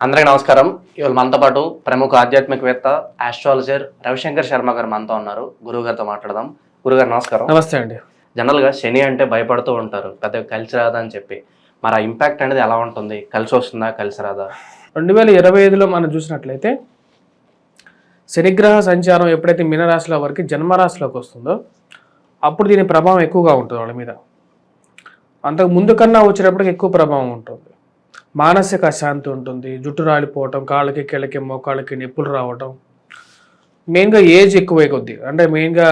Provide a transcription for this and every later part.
అందరికీ నమస్కారం. ఇవాళ మనతో పాటు ప్రముఖ ఆధ్యాత్మికవేత్త ఆస్ట్రాలజర్ రవిశంకర్ శర్మ గారు మనతో ఉన్నారు. గురువు గారితో మాట్లాడదాం. గురుగారు నమస్కారం. నమస్తే అండి. జనరల్గా శని అంటే భయపడుతూ ఉంటారు. పెద్దగా కలిసి రాదా అని చెప్పి. మరి ఆ ఇంపాక్ట్ అనేది ఎలా ఉంటుంది? కలిసి వస్తుందా? కలిసి రాదా? రెండు వేల ఇరవై ఐదులో మనం చూసినట్లయితే శనిగ్రహ సంచారం ఎప్పుడైతే మీనరాశిలో వరకు జన్మరాశిలోకి వస్తుందో అప్పుడు దీని ప్రభావం ఎక్కువగా ఉంటుంది వాళ్ళ మీద. అంతకు ముందు కన్నా వచ్చేటప్పటికి ఎక్కువ ప్రభావం ఉంటుంది. మానసిక అశాంతి ఉంటుంది. జుట్టు రాలిపోవటం కాళ్ళకి కీళ్ళకి మోకాళ్ళకి నొప్పులు రావటం. మెయిన్గా ఏజ్ ఎక్కువై కొద్ది. అంటే మెయిన్గా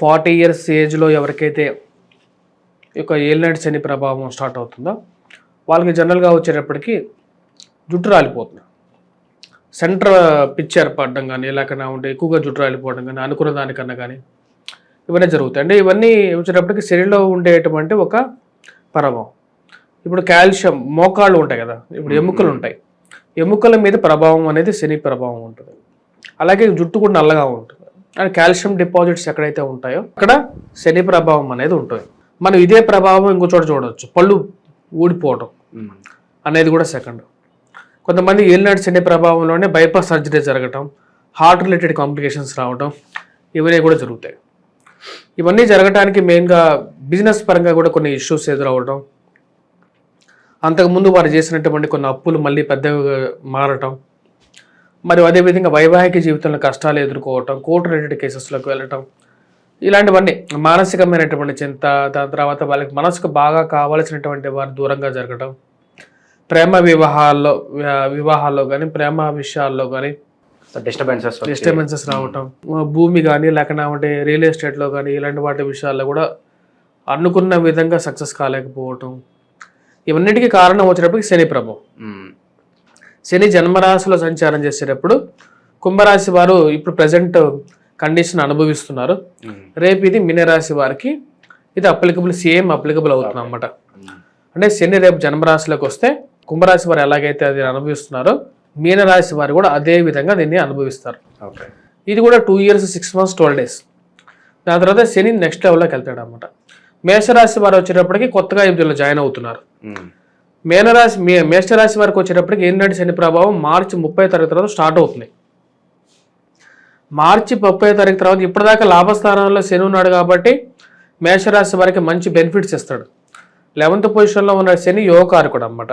ఫార్టీ ఇయర్స్ ఏజ్లో ఎవరికైతే యొక్క ఏలినాటి శని ప్రభావం స్టార్ట్ అవుతుందో వాళ్ళకి జనరల్గా వచ్చేటప్పటికి జుట్టు రాలిపోతుంది. సెంటర్ పిచ్ ఏర్పడడం కానీ లేకన్నా ఉంటే ఎక్కువగా జుట్టు రాలిపోవడం కానీ అనుకున్న దానికన్నా కానీ ఇవన్నీ జరుగుతాయి. అంటే ఇవన్నీ వచ్చేటప్పటికి శరీరంలో ఉండేటువంటి ఒక ప్రభావం ఇప్పుడు కాల్షియం మోకాళ్ళు ఉంటాయి కదా ఇప్పుడు ఎముకలు ఉంటాయి. ఎముకల మీద ప్రభావం అనేది శని ప్రభావం ఉంటుంది. అలాగే జుట్టు కూడా నల్లగా ఉంటుంది. అండ్ కాల్షియం డిపాజిట్స్ ఎక్కడైతే ఉంటాయో అక్కడ శని ప్రభావం అనేది ఉంటుంది. మనం ఇదే ప్రభావం ఇంకో చోట చూడవచ్చు పళ్ళు ఊడిపోవడం అనేది కూడా సెకండ్. కొంతమంది ఏలినాటి శని ప్రభావంలోనే బైపాస్ సర్జరీ జరగటం హార్ట్ రిలేటెడ్ కాంప్లికేషన్స్ రావటం ఇవన్నీ కూడా జరుగుతాయి. ఇవన్నీ జరగటానికి మెయిన్గా బిజినెస్ పరంగా కూడా కొన్ని ఇష్యూస్ ఎదురవడం అంతకుముందు వారు చేసినటువంటి కొన్ని అప్పులు మళ్ళీ పెద్దగా మారటం మరియు అదేవిధంగా వైవాహిక జీవితంలో కష్టాలు ఎదుర్కోవటం కోర్టు రిలేటెడ్ కేసెస్లోకి వెళ్ళటం ఇలాంటివన్నీ మానసికమైనటువంటి చింత దాని తర్వాత వాళ్ళకి మనసుకు బాగా కావలసినటువంటి వారు దూరంగా జరగటం ప్రేమ వివాహాల్లో వివాహాల్లో కానీ ప్రేమ విషయాల్లో కానీ డిస్టర్బెన్సెస్ డిస్టర్బెన్సెస్ రావటం భూమి కానీ లేకపోతే రియల్ ఎస్టేట్లో కానీ ఇలాంటి వాటి విషయాల్లో కూడా అనుకున్న విధంగా సక్సెస్ కాలేకపోవటం ఇవన్నిటికీ కారణం వచ్చినప్పటికి శని ప్రభావం శని జన్మరాశిలో సంచారం చేసేటప్పుడు కుంభరాశి వారు ఇప్పుడు ప్రజెంట్ కండిషన్ అనుభవిస్తున్నారు. రేపు ఇది మీనరాశి వారికి ఇది అప్లికబుల్ సేమ్ అప్లికబుల్ అవుతుంది అన్నమాట. అంటే శని రేపు జన్మరాశిలోకి వస్తే కుంభరాశి వారు ఎలాగైతే అది అనుభవిస్తున్నారో మీనరాశి వారు కూడా అదే విధంగా దీన్ని అనుభవిస్తారు. ఇది కూడా two years six months twelve days దాని తర్వాత శని నెక్స్ట్ లెవెల్లోకి వెళ్తాడు అనమాట మేషరాశి వారు వచ్చేటప్పటికి కొత్తగా ఇందులో జాయిన్ అవుతున్నారు. మేనరాశి మే మేషరాశి వారికి వచ్చేటప్పటికి ఏంటంటే శని ప్రభావం? మార్చి ముప్పై తారీఖు తర్వాత స్టార్ట్ అవుతుంది. మార్చి ముప్పై తారీఖు తర్వాత ఇప్పటిదాకా లాభస్థానంలో శని ఉన్నాడు కాబట్టి మేషరాశి వారికి మంచి బెనిఫిట్స్ ఇస్తాడు. లెవెంత్ పొజిషన్లో ఉన్న శని యోగకారకుడు అన్నమాట.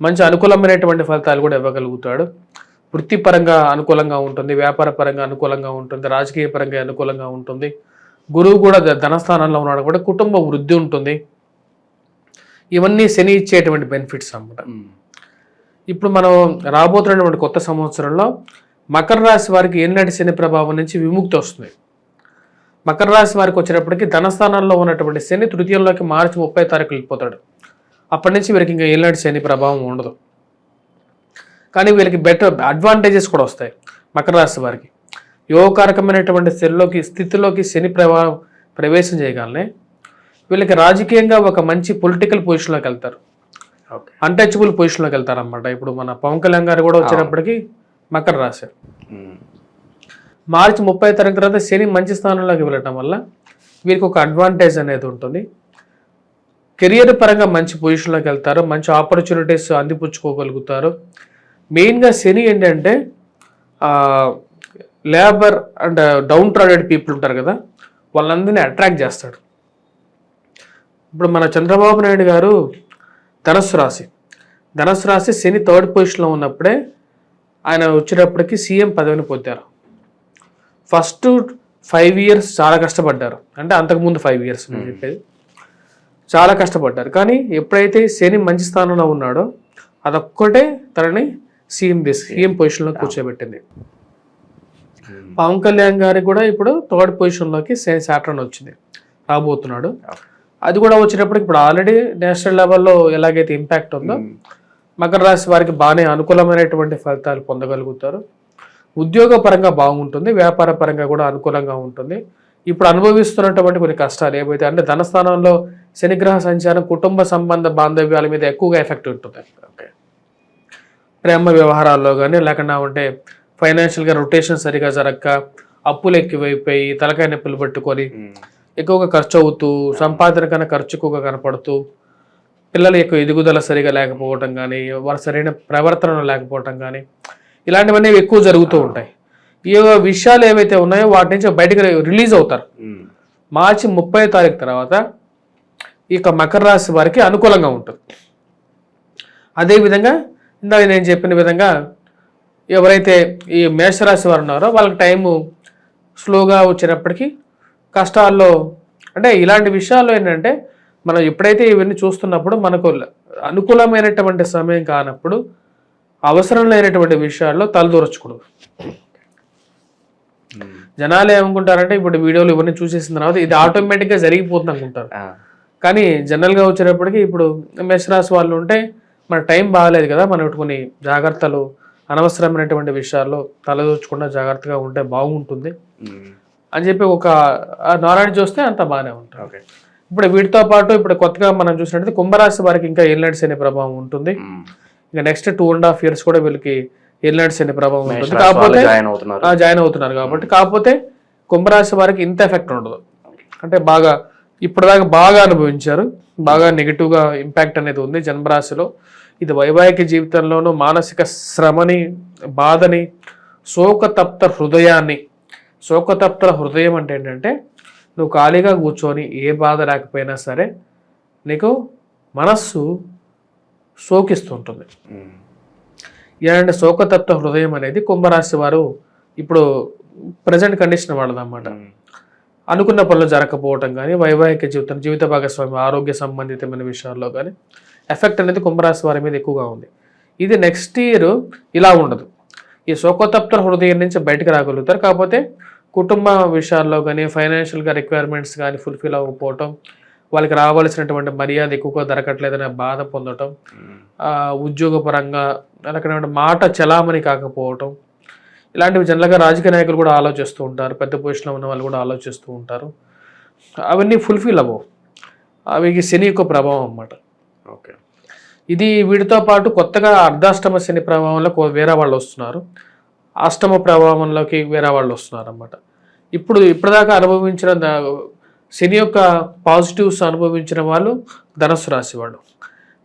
మంచి అనుకూలమైనటువంటి ఫలితాలు కూడా ఇవ్వగలుగుతాడు. వృత్తిపరంగా అనుకూలంగా ఉంటుంది వ్యాపార పరంగా అనుకూలంగా ఉంటుంది రాజకీయ పరంగా అనుకూలంగా ఉంటుంది. గురువు కూడా ధనస్థానంలో ఉన్నాడు కూడా కుటుంబ వృద్ధి ఉంటుంది. ఇవన్నీ శని ఇచ్చేటువంటి బెనిఫిట్స్ అన్నమాట. ఇప్పుడు మనం రాబోతున్నటువంటి కొత్త సంవత్సరంలో మకర రాశి వారికి ఏనాటి శని ప్రభావం నుంచి విముక్తి వస్తుంది? మకర రాశి వారికి వచ్చేటప్పటికి ధనస్థానంలో ఉన్నటువంటి శని తృతీయంలోకి మార్చి ముప్పై తారీఖు వెళ్ళిపోతాడు. అప్పటి నుంచి వీరికి ఇంకా ఏనాటి శని ప్రభావం ఉండదు. కానీ వీళ్ళకి బెటర్ అడ్వాంటేజెస్ కూడా వస్తాయి మకర రాశి వారికి. యోగకారకమైనటువంటి స్థితిలోకి స్థితిలోకి శని ప్రభావం ప్రవేశం చేయగానే వీళ్ళకి రాజకీయంగా ఒక మంచి పొలిటికల్ పొజిషన్లోకి వెళ్తారు. అన్టచబుల్ పొజిషన్లోకి వెళ్తారు అనమాట ఇప్పుడు మన పవన్ కళ్యాణ్ గారు కూడా వచ్చేటప్పటికి మకర రాశి. మార్చి ముప్పై తారీఖు తర్వాత శని మంచి స్థానంలోకి వెళ్ళటం వల్ల వీరికి ఒక అడ్వాంటేజ్ అనేది ఉంటుంది. కెరియర్ పరంగా మంచి పొజిషన్లోకి వెళ్తారు. మంచి ఆపర్చునిటీస్ అందిపుచ్చుకోగలుగుతారు. మెయిన్గా శని ఏంటంటే labour and down trodden people ఉంటారు కదా వాళ్ళందరినీ అట్రాక్ట్ చేస్తాడు. ఇప్పుడు మన చంద్రబాబు నాయుడు గారు ధనస్సు రాశి. ధనస్సు రాశి శని థర్డ్ పొజిషన్లో ఉన్నప్పుడే ఆయన వచ్చేటప్పటికి సీఎం పదవిని పొందారు. ఫస్ట్ ఫైవ్ ఇయర్స్ చాలా కష్టపడ్డారు. అంటే అంతకుముందు ఫైవ్ ఇయర్స్ నేను చెప్పేది. చాలా కష్టపడ్డారు. కానీ ఎప్పుడైతే శని మంచి స్థానంలో ఉన్నాడో అదొక్కటే తనని సీఎం సీఎం పొజిషన్లో కూర్చోబెట్టింది. పవన్ కళ్యాణ్ గారికి కూడా ఇప్పుడు థర్డ్ పొజిషన్లోకి సాటర్న్ వచ్చింది. రాబోతున్నాడు. అది కూడా వచ్చేటప్పుడు ఇప్పుడు ఆల్రెడీ నేషనల్ లెవెల్లో ఎలాగైతే ఇంపాక్ట్ ఉందో మకర రాశి వారికి బాగానే అనుకూలమైనటువంటి ఫలితాలు పొందగలుగుతారు. ఉద్యోగ పరంగా బాగుంటుంది వ్యాపార పరంగా కూడా అనుకూలంగా ఉంటుంది. ఇప్పుడు అనుభవిస్తున్నటువంటి కొన్ని కష్టాలు ఏవైతే అంటే ధనస్థానంలో శనిగ్రహ సంచారం కుటుంబ సంబంధ బాంధవ్యాల మీద ఎక్కువగా ఎఫెక్ట్ ఉంటుంది. ఓకే ప్రేమ వ్యవహారాల్లో కానీ లేకుండా ఉంటే ఫైనాన్షియల్గా రొటేషన్ సరిగా జరగక అప్పులు ఎక్కువైపోయి తలకాయ నొప్పులు పట్టుకొని ఎక్కువగా ఖర్చు అవుతూ సంపాదన కన్నా ఖర్చు ఎక్కువగా కనపడుతూ పిల్లల యొక్క ఎదుగుదల సరిగా లేకపోవటం కానీ వారి సరైన ప్రవర్తన లేకపోవటం కానీ ఇలాంటివన్నీ ఎక్కువ జరుగుతూ ఉంటాయి. ఈ విషయాలు ఏవైతే ఉన్నాయో వాటి నుంచి బయటకు రిలీజ్ అవుతారు. మార్చి ముప్పై తారీఖు తర్వాత ఇక మకర రాశి వారికి అనుకూలంగా ఉంటుంది. అదేవిధంగా ఇందాక నేను చెప్పిన విధంగా ఎవరైతే ఈ మేషరాశి వారు ఉన్నారో వాళ్ళకి టైము స్లోగా వచ్చినప్పటికీ కష్టాల్లో అంటే ఇలాంటి విషయాల్లో ఏంటంటే మనం ఎప్పుడైతే ఇవన్నీ చూస్తున్నప్పుడు మనకు అనుకూలమైనటువంటి సమయం కానప్పుడు అవసరం లేనటువంటి విషయాల్లో తలదూరచకూడదు ఉమ్. జనాలు ఏమనుకుంటారంటే ఇప్పుడు వీడియోలు ఇవన్నీ చూసేసిన తర్వాత ఇది ఆటోమేటిక్గా జరిగిపోతుంది అనుకుంటారు. కానీ జనరల్గా వచ్చేటప్పటికి ఇప్పుడు మేషరాశి వాళ్ళు ఉంటే మన టైం బాగాలేదు కదా మనం కొన్ని జాగ్రత్తలు అనవసరమైనటువంటి విషయాల్లో తలదూర్చకుండా జాగ్రత్తగా ఉంటే బాగుంటుంది ఉమ్. అని చెప్పి ఒక నాలెడ్జ్ చూస్తే అంత బాగానే ఉంటుంది. ఓకే. ఇప్పుడు వీటితో పాటు ఇప్పుడు కొత్తగా మనం చూసినట్టయితే కుంభరాశి వారికి ఇంకా ఏలినట్స్ అనే ప్రభావం ఉంటుంది. ఇంకా next two and half years కూడా వీళ్ళకి ఏలినట్స్ అనే ప్రభావం ఉంటుంది. కాకపోతే జాయిన్ అవుతున్నారు. ఆ, జాయిన్ అవుతున్నారు కాబట్టి కాకపోతే కుంభరాశి వారికి ఇంత ఎఫెక్ట్ ఉండదు. అంటే బాగా ఇప్పటిదాకా బాగా అనుభవించారు. బాగా నెగిటివ్గా ఇంపాక్ట్ అనేది ఉంది జన్మరాశిలో. ఇది వైవాహిక జీవితంలోనూ మానసిక శ్రమని బాధని శోకతప్త హృదయాన్ని శోకతప్త హృదయం అంటే ఏంటంటే నువ్వు ఖాళీగా కూర్చొని ఏ బాధ లేకపోయినా సరే నీకు మనస్సు శోకిస్తుంటుంది. ఇలాంటి శోకతత్వ హృదయం అనేది కుంభరాశి వారు ఇప్పుడు ప్రజెంట్ కండిషన్ వాళ్ళదన్నమాట. అనుకున్న పనులు జరగకపోవటం కానీ వైవాహిక జీవితం జీవిత భాగస్వామి ఆరోగ్య సంబంధితమైన విషయాల్లో కానీ ఎఫెక్ట్ అనేది కుంభరాశి వారి మీద ఎక్కువగా ఉంది ఇది నెక్స్ట్ ఇయర్ ఇలా ఉండదు ఈ శోకోతప్త హృదయం నుంచి బయటకు రాగలుగుతారు. కాకపోతే కుటుంబ విషయాల్లో కానీ ఫైనాన్షియల్గా రిక్వైర్మెంట్స్ కానీ ఫుల్ఫిల్ అవ్వకపోవటం వాళ్ళకి రావాల్సినటువంటి మర్యాద ఎక్కువగా దొరకట్లేదనే బాధ పొందటం ఉద్యోగపరంగా లేకపోతే మాట చలామణి కాకపోవటం ఇలాంటివి జనరల్గా రాజకీయ నాయకులు కూడా ఆలోచిస్తూ ఉంటారు. పెద్ద పొజిషన్లో ఉన్న వాళ్ళు కూడా ఆలోచిస్తూ ఉంటారు. అవన్నీ ఫుల్ఫిల్ అవ్వవు. అవి శని యొక్క ప్రభావం అన్నమాట. ఓకే. ఇది వీటితో పాటు కొత్తగా అర్ధాష్టమ శని ప్రభావంలో వేరే వాళ్ళు వస్తున్నారు. అష్టమ ప్రభావంలోకి వేరే వాళ్ళు వస్తున్నారు అన్నమాట ఇప్పుడు ఇప్పటిదాకా అనుభవించిన శని యొక్క పాజిటివ్స్ అనుభవించిన వాళ్ళు ధనస్సు రాశి వాళ్ళు.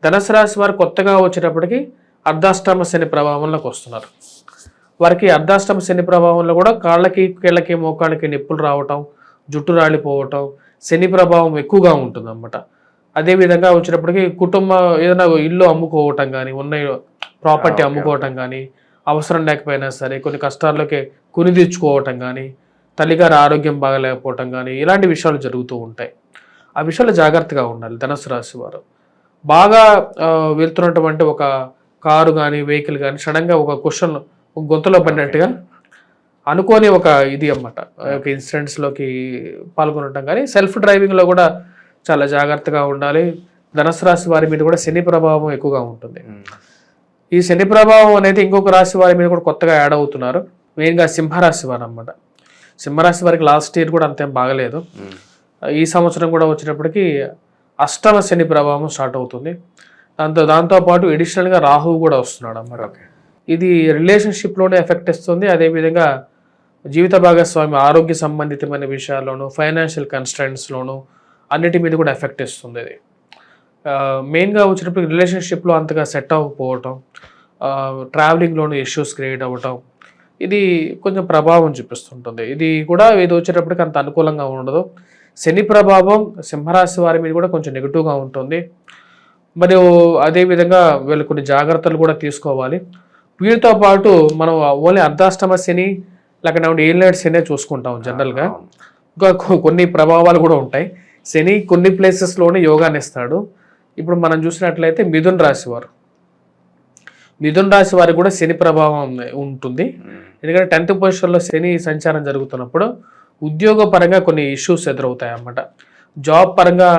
ధనస్సు రాశి వారు కొత్తగా వచ్చేటప్పటికి అర్ధాష్టమ శని ప్రభావంలోకి వస్తున్నారు. వారికి అర్ధాష్టమ శని ప్రభావంలో కూడా కాళ్ళకి కీళ్ళకి మోకాళ్ళకి నొప్పులు రావటం జుట్టు రాలిపోవటం శని ప్రభావం ఎక్కువగా ఉంటుంది అన్నమాట అదేవిధంగా వచ్చినప్పటికీ కుటుంబ ఏదైనా ఇల్లు అమ్ముకోవటం కానీ ఉన్న ప్రాపర్టీ అమ్ముకోవటం కానీ అవసరం లేకపోయినా సరే కొన్ని కష్టాల్లోకి కొని తెచ్చుకోవటం కానీ తల్లిగారి ఆరోగ్యం బాగలేకపోవటం కానీ ఇలాంటి విషయాలు జరుగుతూ ఉంటాయి. ఆ విషయాలు జాగ్రత్తగా ఉండాలి ధనుసు రాశి వారు. బాగా వెళ్తున్నటువంటి ఒక కారు కానీ వెహికల్ కానీ సడన్గా ఒక క్వశ్చన్ గొంతులో పడినట్టుగా అనుకోని ఒక ఇది అన్నమాట. ఒక ఇన్సిడెంట్స్లోకి పాల్గొనటం కానీ సెల్ఫ్ డ్రైవింగ్లో కూడా చాలా జాగ్రత్తగా ఉండాలి. ధనుసు రాశి వారి మీద కూడా శని ప్రభావం ఎక్కువగా ఉంటుంది. ఈ శని ప్రభావం అనేది ఇంకొక రాశి వారి మీద కూడా కొత్తగా యాడ్ అవుతున్నారు. మెయిన్గా సింహరాశి వారు అన్నమాట. సింహరాశి వారికి లాస్ట్ ఇయర్ కూడా అంతేం బాగలేదు. ఈ సంవత్సరం కూడా వచ్చినప్పటికీ అష్టమ శని ప్రభావం స్టార్ట్ అవుతుంది. దాంతో దాంతోపాటు ఎడిషనల్గా రాహువు కూడా వస్తున్నాడు అన్నమాట. ఇది రిలేషన్షిప్లోనే ఎఫెక్ట్ ఇస్తుంది. అదేవిధంగా జీవిత భాగస్వామి ఆరోగ్య సంబంధితమైన విషయాల్లోనూ ఫైనాన్షియల్ కన్స్టెంట్స్లోనూ అన్నిటి మీద కూడా ఎఫెక్ట్ ఇస్తుంది ఇది మెయిన్గా వచ్చినప్పుడు రిలేషన్షిప్లో అంతగా సెట్ అవ్వకపోవటం ట్రావెలింగ్లోనూ ఇష్యూస్ క్రియేట్ అవ్వటం ఇది కొంచెం ప్రభావం చూపిస్తుంటుంది. ఇది కూడా ఇది వచ్చేటప్పటికి అంత అనుకూలంగా ఉండదు. శని ప్రభావం సింహరాశి వారి మీద కూడా కొంచెం నెగిటివ్గా ఉంటుంది. మరియు అదేవిధంగా వీళ్ళు కొన్ని జాగ్రత్తలు కూడా తీసుకోవాలి. వీటితో పాటు మనం ఓన్లీ అర్ధాష్టమ శని లేకపోతే ఏలినాడు శని చూసుకుంటాం జనరల్గా. ఇంకా కొన్ని ప్రభావాలు కూడా ఉంటాయి. శని కొన్ని ప్లేసెస్లోనే యోగాని ఇస్తాడు. ఇప్పుడు మనం చూసినట్లయితే మిథున్ రాశి వారు. మిథున్ రాశి వారికి కూడా శని ప్రభావం ఉంటుంది. ఉమ్. ఎందుకంటే టెన్త్ పొజిషన్లో శని సంచారం జరుగుతున్నప్పుడు ఉద్యోగ పరంగా కొన్ని ఇష్యూస్ ఎదురవుతాయి అన్నమాట జాబ్ పరంగా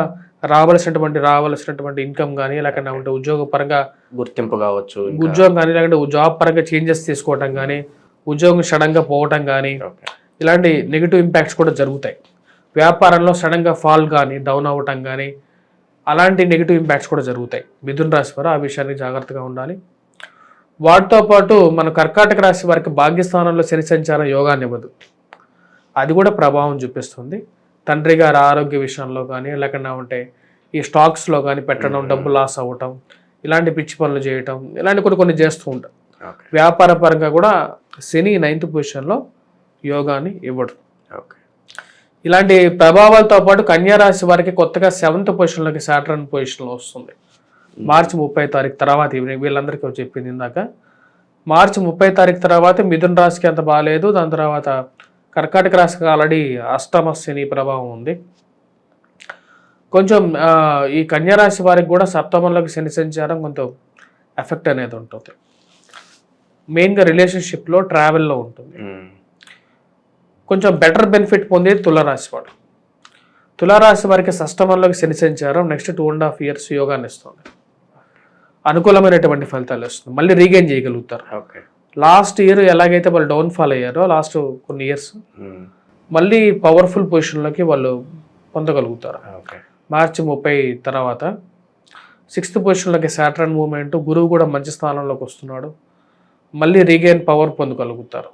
రావాల్సినటువంటి రావాల్సినటువంటి ఇన్కమ్ కానీ లేకపోతే ఉద్యోగ పరంగా గుర్తింపు కావచ్చు. ఉద్యోగం కానీ లేకుంటే జాబ్ పరంగా చేంజెస్ తీసుకోవటం కానీ ఉద్యోగం సడన్గా పోవటం కానీ ఇలాంటి నెగిటివ్ ఇంపాక్ట్స్ కూడా జరుగుతాయి. వ్యాపారంలో సడన్గా ఫాల్ కానీ డౌన్ అవ్వటం కానీ అలాంటి నెగిటివ్ ఇంపాక్ట్స్ కూడా జరుగుతాయి. మిథున్ రాశి వారు ఆ విషయానికి జాగ్రత్తగా ఉండాలి. వాటితో పాటు మన కర్కాటక రాశి వారికి భాగ్యస్థానంలో శని సంచారం యోగాన్ని ఇవ్వదు. అది కూడా ప్రభావం చూపిస్తుంది. తండ్రి గారి ఆరోగ్య విషయంలో కానీ లేకుండా ఉంటే ఈ స్టాక్స్లో కానీ పెట్టడం డబ్బు లాస్ అవ్వటం ఇలాంటి పిచ్చి పనులు చేయటం ఇలాంటి కొన్ని కొన్ని చేస్తూ ఉంటాం వ్యాపార పరంగా కూడా శని నైన్త్ పొజిషన్లో యోగాని ఇవ్వడు. ఓకే. ఇలాంటి ప్రభావాలతో పాటు కన్యారాశి వారికి కొత్తగా సెవెంత్ పొజిషన్లోకి సాటర్న్ పొజిషన్లో వస్తుంది. మార్చి ముప్పై తారీఖు తర్వాత ఈవినింగ్ వీళ్ళందరికీ చెప్పింది ఇందాక. మార్చి ముప్పై తారీఖు తర్వాత మిథున రాశికి అంత బాగాలేదు. దాని తర్వాత కర్కాటక రాశికి ఆల్రెడీ అష్టమ శని ప్రభావం ఉంది. కొంచెం ఈ కన్యారాశి వారికి కూడా సప్తమంలోకి శని సంచారం కొంచెం ఎఫెక్ట్ అనేది ఉంటుంది. మెయిన్గా రిలేషన్షిప్లో ట్రావెల్లో ఉంటుంది. కొంచెం బెటర్ బెనిఫిట్ పొందేది తులారాశి వాడు. తులారాశి వారికి షష్టమంలోకి శని సంచారం next two and half years యోగాన్ని ఇస్తుంది. అనుకూలమైనటువంటి ఫలితాలు ఇస్తుంది మళ్ళీ రీగైన్ చేయగలుగుతారు. ఓకే లాస్ట్ ఇయర్ ఎలాగైతే వాళ్ళు డౌన్ ఫాల్ అయ్యారో లాస్ట్ కొన్ని ఇయర్స్ ఉమ్. మళ్ళీ పవర్ఫుల్ పొజిషన్లోకి వాళ్ళు పొందగలుగుతారు. ఓకే మార్చి ముప్పై తర్వాత సిక్స్త్ పొజిషన్లోకి సాటర్న్ మూమెంట్ గురువు కూడా మంచి స్థానంలోకి వస్తున్నాడు. మళ్ళీ రీగైన్ పవర్ పొందగలుగుతారు.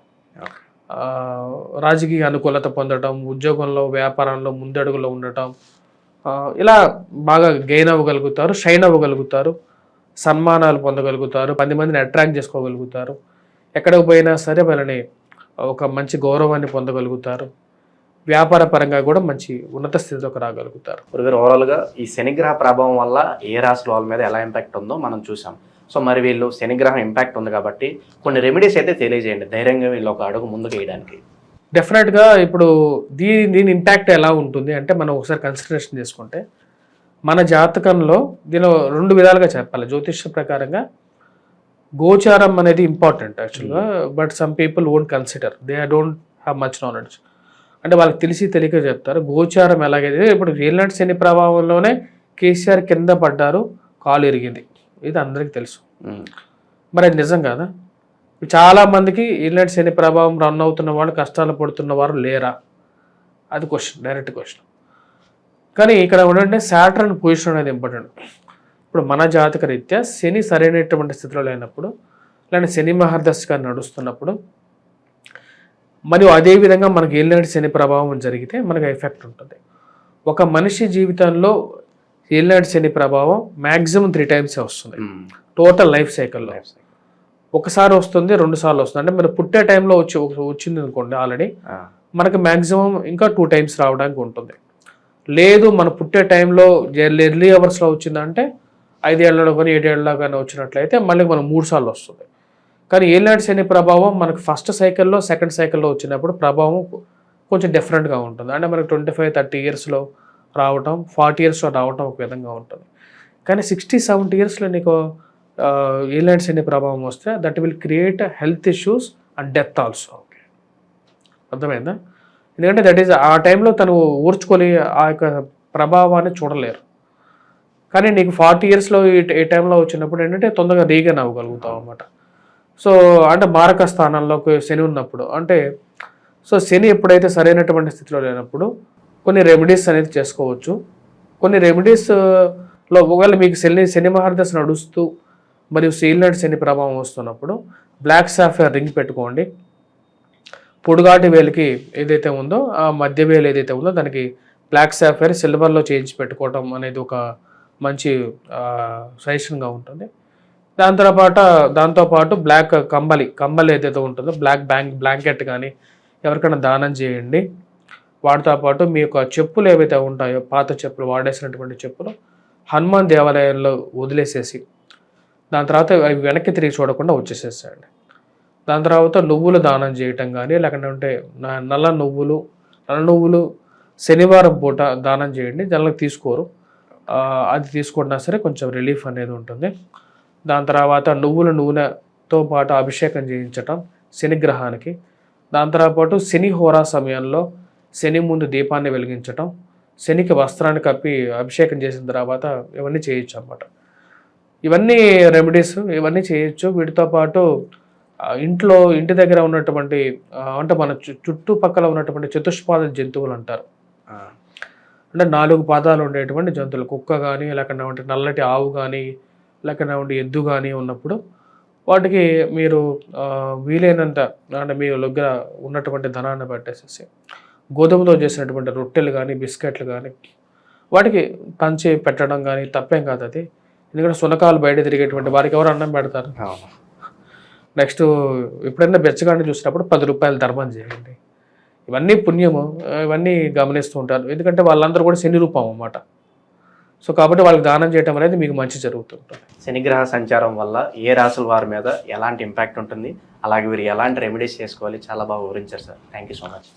రాజకీయ అనుకూలత పొందటం ఉద్యోగంలో వ్యాపారంలో ముందడుగులో ఉండటం ఇలా బాగా గెయిన్ అవ్వగలుగుతారు షైన్ అవ్వగలుగుతారు సన్మానాలు పొందగలుగుతారు పది మందిని అట్రాక్ట్ చేసుకోగలుగుతారు. ఎక్కడికి పోయినా సరే వాళ్ళని ఒక మంచి గౌరవాన్ని పొందగలుగుతారు. వ్యాపార పరంగా కూడా మంచి ఉన్నత స్థితిలోకి రాగలుగుతారు. ఓవరాల్గా ఈ శనిగ్రహ ప్రభావం వల్ల ఏ రాశుల వాళ్ళ మీద ఎలా ఇంపాక్ట్ ఉందో మనం చూసాం సో మరి వీళ్ళు శనిగ్రహం ఇంపాక్ట్ ఉంది కాబట్టి కొన్ని రెమెడీస్ అయితే తెలియజేయండి. ధైర్యంగా వీళ్ళు ఒక అడుగు ముందుకు వేయడానికి. డెఫినెట్గా ఇప్పుడు దీని దీని ఇంపాక్ట్ ఎలా ఉంటుంది అంటే మనం ఒకసారి కన్సిడరేషన్ చేసుకుంటే మన జాతకంలో దీనిలో రెండు విధాలుగా చెప్పాలి. జ్యోతిష్య ప్రకారంగా గోచారం అనేది ఇంపార్టెంట్ యాక్చువల్గా but some people won't consider they don't have much knowledge అంటే వాళ్ళకి తెలిసి తెలియక చెప్తారు. గోచారం ఎలాగైతే ఇప్పుడు ఏలినాటి శని ప్రభావంలోనే కేసీఆర్ కింద పడ్డారు కాలు ఇరిగింది. ఇది అందరికీ తెలుసు. మరి అది నిజం కాదా? చాలా మందికి ఈనాటి శని ప్రభావం రన్ అవుతున్న వాళ్ళు కష్టాలు పడుతున్న వారు లేరా? అది క్వశ్చన్ డైరెక్ట్ క్వశ్చన్ కానీ ఇక్కడ ఉండంటే సాటర్న్ పొజిషన్ అనేది ఇంపార్టెంట్ ఇప్పుడు మన జాతక రీత్యా శని సరైనటువంటి స్థితిలో లేనప్పుడు లేదంటే శని మహర్దశగా నడుస్తున్నప్పుడు మరియు అదే విధంగా మనకి ఏలినాటి శని ప్రభావం జరిగితే మనకు ఎఫెక్ట్ ఉంటుంది. ఒక మనిషి జీవితంలో ఏలినాటి శని ప్రభావం మ్యాక్సిమం త్రీ టైమ్స్ వస్తుంది. టోటల్ లైఫ్ సైకిల్లో. ఒకసారి వస్తుంది రెండు సార్లు వస్తుంది అంటే మీరు పుట్టే టైంలో వచ్చి వచ్చింది అనుకోండి ఆల్రెడీ. మనకి మ్యాక్సిమం ఇంకా టూ టైమ్స్ రావడానికి ఉంటుంది లేదు మన పుట్టే టైంలో ఎర్లీ అవర్స్లో వచ్చిందంటే ఐదేళ్ళలో కానీ ఏడేళ్ళలో కానీ వచ్చినట్లయితే మళ్ళీ మనం మూడు సార్లు వస్తుంది కానీ ఏలినాటి శని ప్రభావం మనకు ఫస్ట్ సైకిల్లో సెకండ్ సైకిల్లో వచ్చినప్పుడు ప్రభావం కొంచెం డిఫరెంట్గా ఉంటుంది అంటే మనకి ట్వంటీ ఫైవ్ థర్టీ ఇయర్స్లో రావటం ఫార్టీ ఇయర్స్లో రావటం ఒక విధంగా ఉంటుంది. కానీ సిక్స్టీ సెవెంటీ ఇయర్స్లో నీకు ఏలినాటి శని ప్రభావం వస్తే that will create health issues and death also. అర్థమైందా? ఎందుకంటే దట్ ఈస్ ఆ టైంలో తను ఊర్చుకొని ఆ యొక్క ప్రభావాన్ని చూడలేరు. కానీ నీకు ఫార్టీ ఇయర్స్లో ఏ టైంలో వచ్చినప్పుడు ఏంటంటే తొందరగా రీగన్ అవ్వగలుగుతావు అనమాట సో అంటే మారక స్థానంలోకి శని ఉన్నప్పుడు అంటే సో శని ఎప్పుడైతే సరైనటువంటి స్థితిలో లేనప్పుడు కొన్ని రెమెడీస్ అనేది చేసుకోవచ్చు. కొన్ని రెమెడీస్లో ఒకవేళ మీకు శని శని మహర్దశ నడుస్తూ మరియు సీల్నట్ శని ప్రభావం వస్తున్నప్పుడు బ్లాక్ సాఫ్ట్వేర్ రింగ్ పెట్టుకోండి. పొడుగాటి వేలికి ఏదైతే ఉందో ఆ మధ్య వేలు ఏదైతే ఉందో దానికి బ్లాక్ సాఫ్ట్వేర్ సిల్వర్లో చేయించి పెట్టుకోవటం అనేది ఒక మంచి సజెషన్గా ఉంటుంది. దాని పాటు దాంతోపాటు బ్లాక్ కంబలి కంబలి ఏదైతే ఉంటుందో బ్లాక్ బ్యాంక్ బ్లాంకెట్ కానీ ఎవరికైనా దానం చేయండి. వాటితో పాటు మీ యొక్క చెప్పులు ఏవైతే ఉంటాయో పాత చెప్పులు వాడేసినటువంటి చెప్పులు హనుమాన్ దేవాలయంలో వదిలేసేసి దాని తర్వాత అవి వెనక్కి తిరిగి చూడకుండా వచ్చేసేసాయండి. దాని తర్వాత నువ్వులు దానం చేయటం కానీ లేకుంటే న- నల్ల నువ్వులు నల్ల నువ్వులు శనివారం పూట దానం చేయండి. జనాలకు తీసుకోరు. అది తీసుకున్నా సరే కొంచెం రిలీఫ్ అనేది ఉంటుంది. దాని తర్వాత నువ్వుల నూనెతో పాటు అభిషేకం చేయించటం శనిగ్రహానికి. దాని తర్వాత శని హోరా సమయంలో శని ముందు దీపాన్ని వెలిగించటం శనికి వస్త్రాన్ని కప్పి అభిషేకం చేసిన తర్వాత ఇవన్నీ చేయొచ్చు అన్నమాట. ఇవన్నీ రెమెడీస్ ఇవన్నీ చేయొచ్చు. వీటితో పాటు ఇంట్లో ఇంటి దగ్గర ఉన్నటువంటి అంటే మన చుట్టుపక్కల ఉన్నటువంటి చతుష్పాద జంతువులు అంటారు. అంటే నాలుగు పాదాలు ఉండేటువంటి జంతువులు కుక్క కానీ లేకుండా నల్లటి ఆవు కానీ లేకుండా ఉంటే ఎద్దు కానీ ఉన్నప్పుడు వాటికి మీరు వీలైనంత అంటే మీ దగ్గర ఉన్నటువంటి ధనాన్ని పట్టేసేసి గోధుమతో చేసినటువంటి రొట్టెలు కానీ బిస్కెట్లు కానీ వాటికి పంచి పెట్టడం కానీ తప్పేం కాదు అది. ఎందుకంటే సునకాలు బయట తిరిగేటువంటి వారికి ఎవరు అన్నం పెడతారు? నెక్స్ట్ ఎప్పుడైనా బెచ్చగాడిని చూసినప్పుడు పది రూపాయలు ధర్మం చేయండి. ఇవన్నీ పుణ్యము ఇవన్నీ గమనిస్తూ ఉంటారు. ఎందుకంటే వాళ్ళందరూ కూడా శని రూపం అన్నమాట. సో కాబట్టి వాళ్ళకి దానం చేయడం అనేది మీకు మంచి జరుగుతుంటుంది శనిగ్రహ సంచారం వల్ల ఏ రాసుల వారి మీద ఎలాంటి ఇంపాక్ట్ ఉంటుంది? అలాగే వీరు ఎలాంటి రెమెడీస్ చేసుకోవాలి? చాలా బాగా వివరించారు sir. Thank you so much